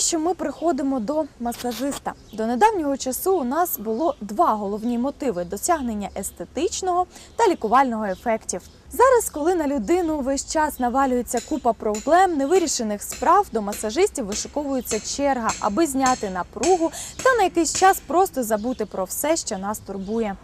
Навіщо ми приходимо до масажиста? До недавнього часу у нас було два головні мотиви: досягнення естетичного та лікувального ефектів. Зараз, коли на людину весь час навалюється купа проблем, невирішених справ, до масажистів вишиковується черга, аби зняти напругу та на якийсь час просто забути про все, що нас турбує.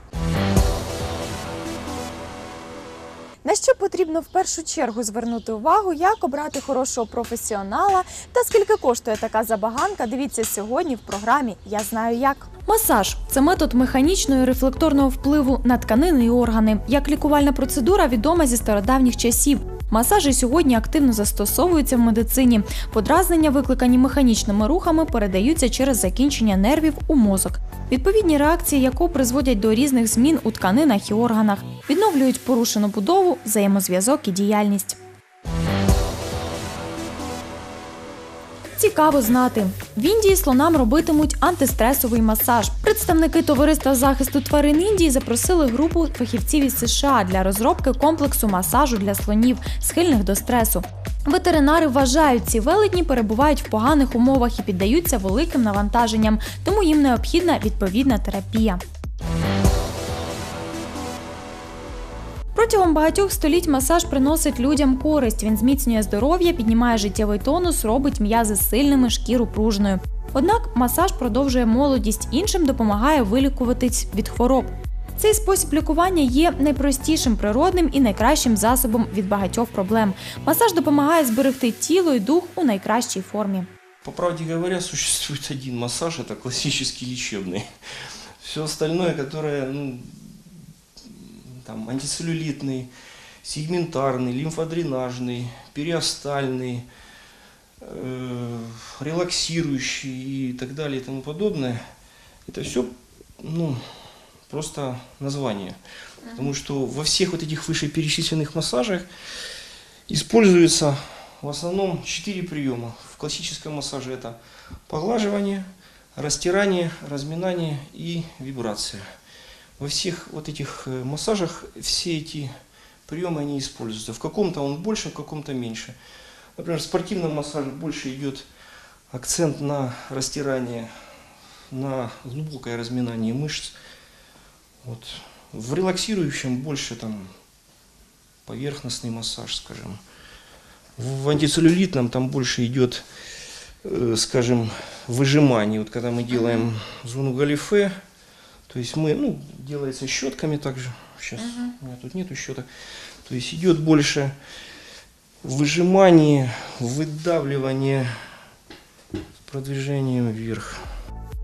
Потрібно в першу чергу звернути увагу, як обрати хорошого професіонала та скільки коштує така забаганка? Дивіться сьогодні в програмі Я знаю як. Масаж це метод механічного і рефлекторного впливу на тканини і органи. Як лікувальна процедура відома зі стародавніх часів. Масажі сьогодні активно застосовуються в медицині. Подразнення, викликані механічними рухами, передаються через закінчення нервів у мозок. Відповідні реакції, яко призводять до різних змін у тканинах і органах, відновлюють порушену будову, взаємозв'язок і діяльність. Цікаво знати. В Індії слонам робитимуть антистресовий масаж. Представники товариства захисту тварин Індії запросили групу фахівців із США для розробки комплексу масажу для слонів, схильних до стресу. Ветеринари вважають, ці велетні перебувають в поганих умовах і піддаються великим навантаженням, тому їм необхідна відповідна терапія. Протягом багатьох століть масаж приносить людям користь. Він зміцнює здоров'я, піднімає життєвий тонус, робить м'язи сильними, шкіру пружною. Однак масаж продовжує молодість, іншим допомагає вилікуватись від хвороб. Цей спосіб лікування є найпростішим природним і найкращим засобом від багатьох проблем. Масаж допомагає зберегти тіло і дух у найкращій формі. По правде говоря, существует один массаж, это классический лечебный. Все остальное, которое ну, там, антицеллюлитный, сегментарный, лимфодренажный, периостальный, э, релаксирующий и так далее и тому подобное, это все ну, просто название. Потому что во всех вот этих вышеперечисленных массажах используется в основном четыре приема. В классическом массаже это поглаживание, растирание, разминание и вибрация. Во всех вот этих э, массажах все эти приемы они используются. В каком-то он больше, в каком-то меньше. Например, в спортивном массаже больше идет акцент на растирание, на глубокое разминание мышц. Вот. В релаксирующем больше там поверхностный массаж, скажем. В антицеллюлитном там больше идет, э, скажем, выжимание. Вот когда мы делаем зону галифе, то есть мы, ну, делается щетками также. Сейчас у меня тут нету щеток. То есть идет больше выжимание, выдавливание с продвижением вверх.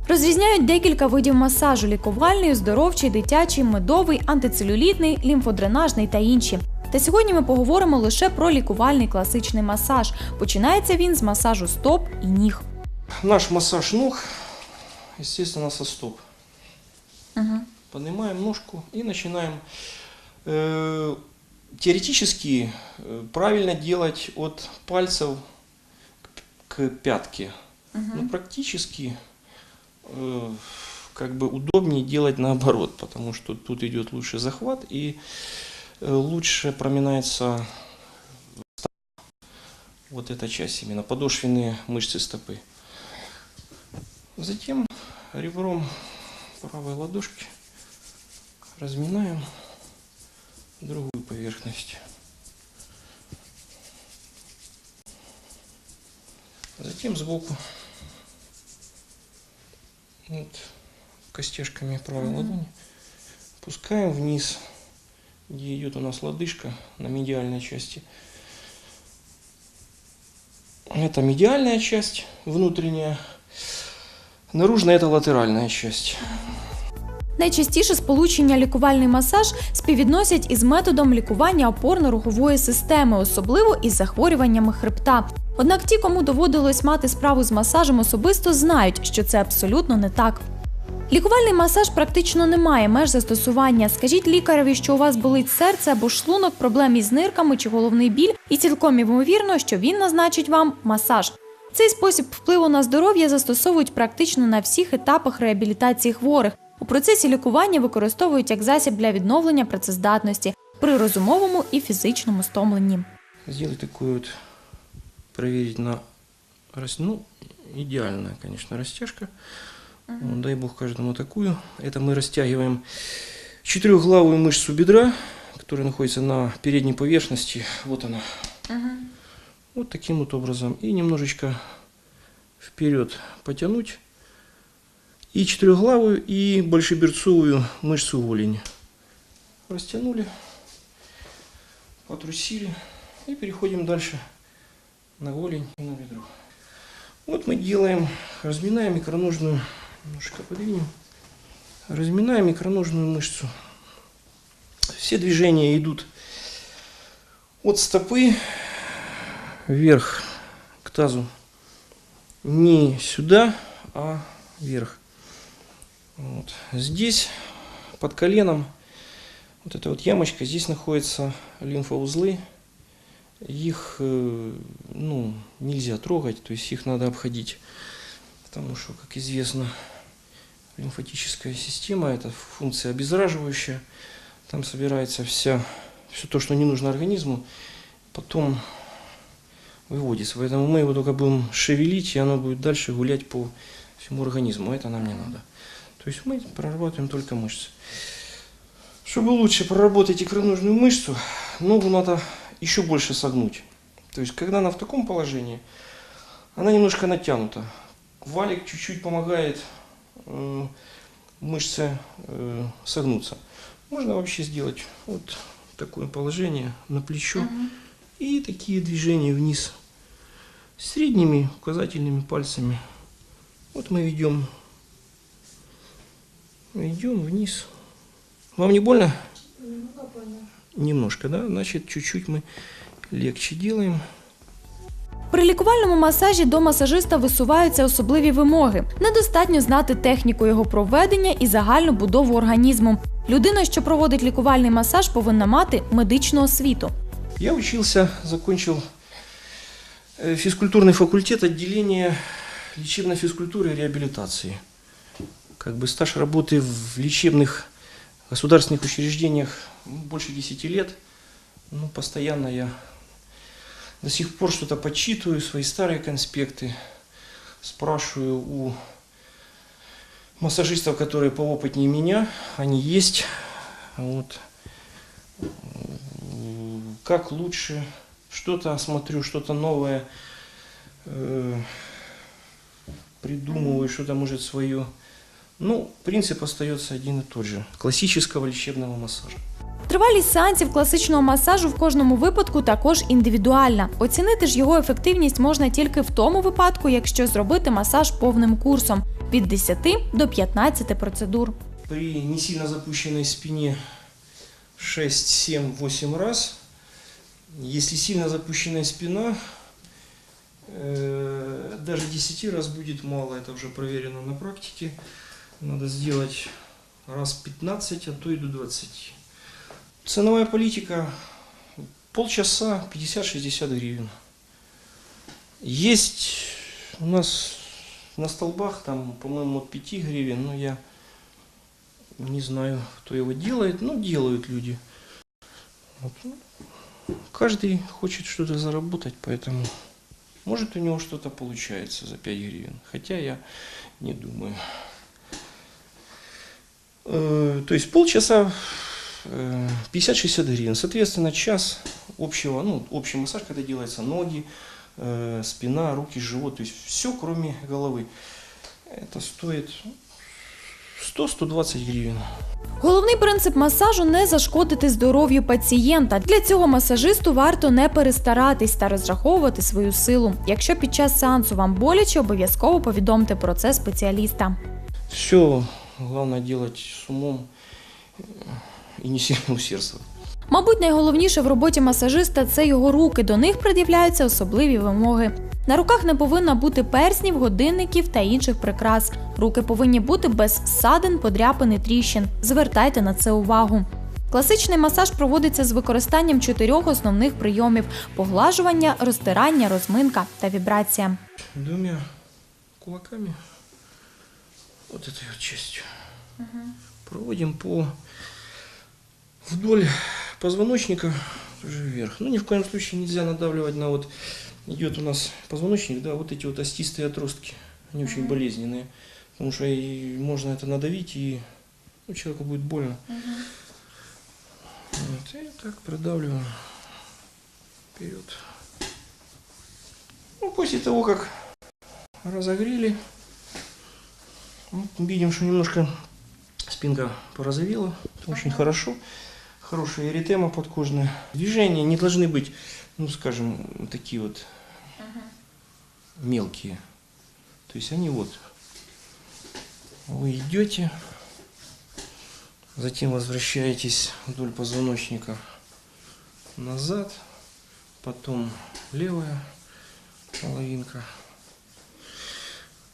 Розрізняють декілька видів масажу: лікувальний, оздоровчий, дитячий, медовий, антицелюлітний, лімфодренажний та інші. Та сьогодні ми поговоримо лише про лікувальний класичний масаж. Починається він з масажу стоп і ніг. Наш массаж ног, естественно, со стоп. Угу. Поднимаем ножку и начинаем. Э, Теоретически э, правильно делать от пальцев к к пятке. Но практически э, как бы удобнее делать наоборот, потому что тут идет лучше захват и э, лучше проминается вот эта часть, именно подошвенные мышцы стопы. Затем ребром правой ладошки разминаем другую поверхность. Затем сбоку вот, костяшками правой Мгм. ладони пускаем вниз, где идет у нас лодыжка на медиальной части. Это медиальная часть внутренняя, наружная это латеральная часть. Найчастіше сполучення лікувальний масаж співвідносять із методом лікування опорно-рухової системи, особливо із захворюваннями хребта. Однак ті, кому доводилось мати справу з масажем особисто, знають, що це абсолютно не так. Лікувальний масаж практично не має меж застосування. Скажіть лікареві, що у вас болить серце або шлунок, проблем із нирками чи головний біль, і цілком ймовірно, що він назначить вам масаж. Цей спосіб впливу на здоров'я застосовують практично на всіх етапах реабілітації хворих. У процесі лікування використовують як засіб для відновлення працездатності при розумовому і фізичному стомленні. Сделать такую вот, проверить на, рас- ну, идеальная, конечно, растяжка. Вот, дай бог каждому такую. Это мы растягиваем четырехглавую мышцу бедра, которая находится на передней поверхности. Вот она. Вот таким вот образом. И немножечко вперед потянуть. И четырехглавую, и большеберцовую мышцу голени. Растянули, потрусили. И переходим дальше на голень и на бедро. Вот мы делаем, разминаем икроножную, немножко подвинем, разминаем икроножную мышцу. Все движения идут от стопы вверх к тазу. Не сюда, а вверх. Вот. Здесь под коленом вот эта вот ямочка, здесь находятся лимфоузлы. Их э, ну, нельзя трогать, то есть их надо обходить. Потому что, как известно, лимфатическая система – это функция обеззараживающая. Там собирается вся, все то, что не нужно организму, потом выводится. Поэтому мы его только будем шевелить, и оно будет дальше гулять по всему организму. Это нам не надо. То есть мы прорабатываем только мышцы. Чтобы лучше проработать икроножную мышцу, ногу надо еще больше согнуть. То есть, когда она в таком положении, она немножко натянута. Валик чуть-чуть помогает э, мышце э, согнуться. Можно вообще сделать вот такое положение на плечо и такие движения вниз средними указательными пальцами. Вот мы ведем, ведем вниз. Вам не больно? Немножко, да? Значит, чуть-чуть мы легче делаем. При лікувальному масажі до масажиста висуваються особливі вимоги. Недостатньо знати техніку його проведення і загальну будову організму. Людина, що проводить лікувальний масаж, повинна мати медичну освіту. Я учился, закончил э, физкультурный факультет отделения лечебной физкультуры и реабилитации. Как бы стаж работы в лечебных государственных учреждениях ну, больше 10 лет. Ну, постоянно я до сих пор что-то подсчитываю, свои старые конспекты, спрашиваю у массажистов, которые поопытнее меня, они есть. Вот. Как лучше, что-то смотрю, что-то новое, э, придумываю, что-то может свое. Ну, принцип остается один и тот же. Классического лечебного массажа. Тривалість сеансів класичного масажу в кожному випадку також індивідуальна. Оцінити ж його ефективність можна тільки в тому випадку, якщо зробити масаж повним курсом від 10 до 15 процедур. При не сильно запущенной спине 6, 7, 8 раз. Если сильно запущенная спина, э, даже 10 раз будет мало, это уже проверено на практике. Надо сделать раз 15, а то и до 20. Ценовая политика полчаса 50-60 гривен. Есть у нас на столбах там, по-моему, от 5 гривен, но я не знаю, кто его делает, но делают люди. Вот. Каждый хочет что-то заработать, поэтому может у него что-то получается за 5 гривен. Хотя я не думаю. Э, То есть полчаса э, 50-60 гривен. Соответственно, час общего, ну, общий массаж, когда делается ноги, э, спина, руки, живот, то есть все, кроме головы. Это стоит 100-120 гривен. Головний принцип масажу не зашкодити здоров'ю пацієнта. Для цього масажисту варто не перестаратись та розраховувати свою силу. Якщо під час сеансу вам боляче, обов'язково повідомте про це спеціаліста. Все главное делать с умом и не сильно усердствовать. Мабуть, найголовніше в роботі масажиста це його руки. До них пред'являються особливі вимоги. На руках не повинно бути перснів, годинників та інших прикрас. Руки повинні бути без ссадин, подряпин і тріщин. Звертайте на це увагу. Класичний масаж проводиться з використанням чотирьох основних прийомів: поглажування, розтирання, розминка та вібрація. Двумя кулаками, вот этой вот частью, проводим по вдоль позвоночника тоже вверх. Ну, ни в коем случае нельзя надавливать на вот идет у нас позвоночник, да, вот эти вот остистые отростки, они очень болезненные, потому что и можно это надавить, и ну, человеку будет больно. Вот, и так продавливаем вперед. Ну, после того, как разогрели, видим, что немножко спинка порозовела. Это очень хорошо. Хорошая эритема подкожная. Движения не должны быть, ну, скажем, такие вот мелкие. То есть они вот. Вы идете, затем возвращаетесь вдоль позвоночника назад, потом левая половинка.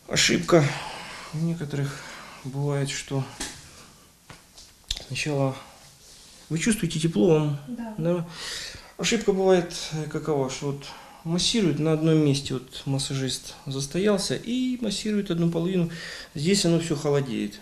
Ошибка у некоторых бывает, что сначала вы чувствуете тепло, вам, да. Ошибка бывает э, какова, что вот массирует на одном месте, вот массажист застоялся и массирует одну половину, здесь оно все холодеет.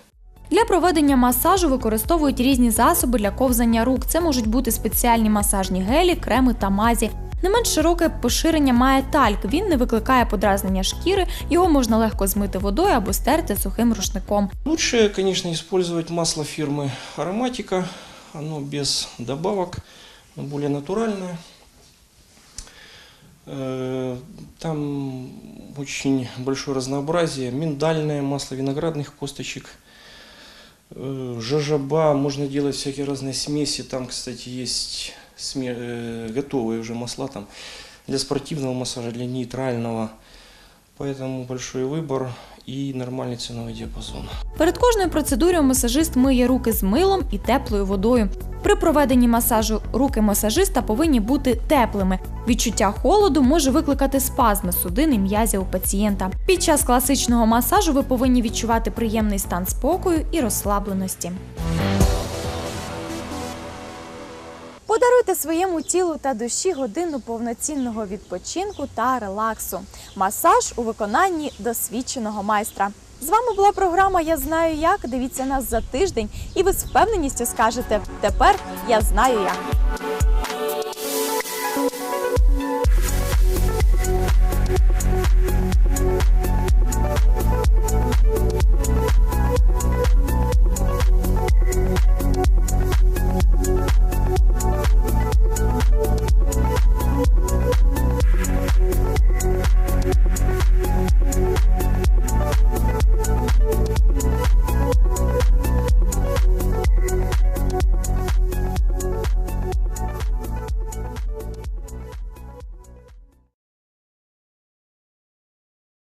Для проведення масажу використовують різні засоби для ковзання рук. Це можуть бути спеціальні масажні гелі, креми та мазі. Не менш широке поширення має тальк. Він не викликає подразнення шкіри, його можна легко змити водою або стерти сухим рушником. Лучше, конечно, использовать масло фирмы Ароматика. Оно без добавок, оно более натуральное. Э, Там очень большое разнообразие. Миндальное масло виноградных косточек. э, Жожоба. Можно делать всякие разные смеси. Там, кстати, есть сме- э, готовые уже масла там для спортивного массажа, для нейтрального. Поэтому большой выбор и нормальный ценовой диапазон. Перед кожною процедурою масажист миє руки з милом і теплою водою. При проведенні масажу руки масажиста повинні бути теплими. Відчуття холоду може викликати спазми судин і м'язів у пацієнта. Під час класичного масажу ви повинні відчувати приємний стан спокою і розслабленості. Подаруйте своєму тілу та душі годину повноцінного відпочинку та релаксу. Масаж у виконанні досвідченого майстра. З вами була програма Я знаю як. Дивіться нас за тиждень, і ви з впевненістю скажете: тепер я знаю як.